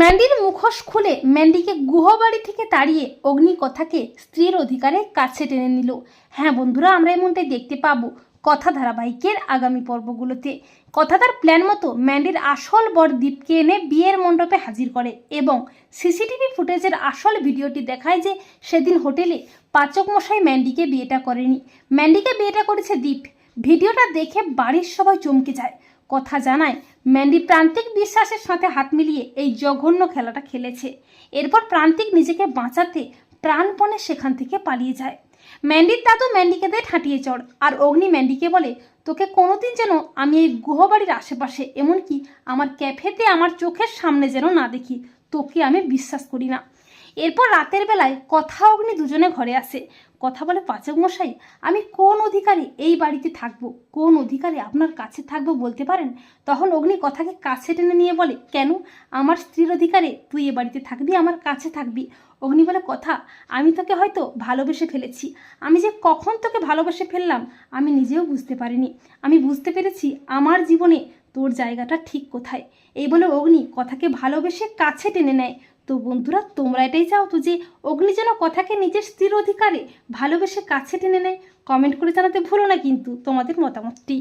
ম্যান্ডির মুখোশ খুলে ম্যান্ডিকে গুহবাড়ি থেকে তাড়িয়ে অগ্নি কথাকে স্ত্রীর অধিকারে কাছে টেনে নিল। হ্যাঁ বন্ধুরা, আমরা এমনটাই দেখতে পাবো কথা ধারাবাহিকের আগামী পর্বগুলোতে। কথা তার প্ল্যান মতো ম্যান্ডির আসল বর দীপকে এনে বিয়ের মণ্ডপে হাজির করে এবং সিসিটিভি ফুটেজের আসল ভিডিওটি দেখায় যে সেদিন হোটেলে পাচক মশাই ম্যান্ডিকে বিয়েটা করেনি। ম্যান্ডিকে বিয়েটা করেছে দীপ। ভিডিওটা দেখে বাড়ির সবাই চমকে যায়। কথা জানায় ম্যান্ডি প্রান্তিক বিশ্বাসের সাথে হাত মিলিয়ে এই জঘন্য খেলাটা খেলেছে। এরপর প্রান্তিক নিজেকে বাঁচাতে প্রাণপণে সেখান থেকে পালিয়ে যায়। ম্যান্ডির দাদু ম্যান্ডিকে দিয়ে ঠাঁটিয়ে চড়, আর অগ্নি ম্যান্ডিকে বলে, তোকে কোনোদিন যেন আমি এই গুহবাড়ির আশেপাশে, এমনকি আমার ক্যাফেতে আমার চোখের সামনে যেন না দেখি, তোকে আমি বিশ্বাস করি না। এরপর রাতের বেলায় কথা অগ্নি দুজনে ঘরে আসে। কথা বলে, পাচক মশাই, আমি কোন অধিকারে এই বাড়িতে থাকব? কোন অধিকারে আপনার কাছে থাকব বলতে পারেন? তখন অগ্নি কথাকে কাছে টেনে নিয়ে বলে, কেন? আমার স্ত্রীর অধিকারে তুই এ বাড়িতে থাকবি, আমার কাছে থাকবি। অগ্নি বলে, কথা, আমি তোকে হয়তো ভালোবেসে ফেলেছি। আমি যে কখন তোকে ভালোবেসে ফেললাম, আমি নিজেও বুঝতে পারিনি। আমি বুঝতে পেরেছি আমার জীবনে তোর জায়গাটা ঠিক কোথায়। এই বলে অগ্নি কথাকে ভালোবেসে কাছে টেনে নেয়। তো বন্ধুরা, তোমরা এটাই চাও তো যে অগ্নি যেন কথাকে নিজের স্থির অধিকারে ভালোবেসে কাছে টেনে নেয়? কমেন্ট করে জানাতে ভুলো না কিন্তু তোমাদের মতামতটি।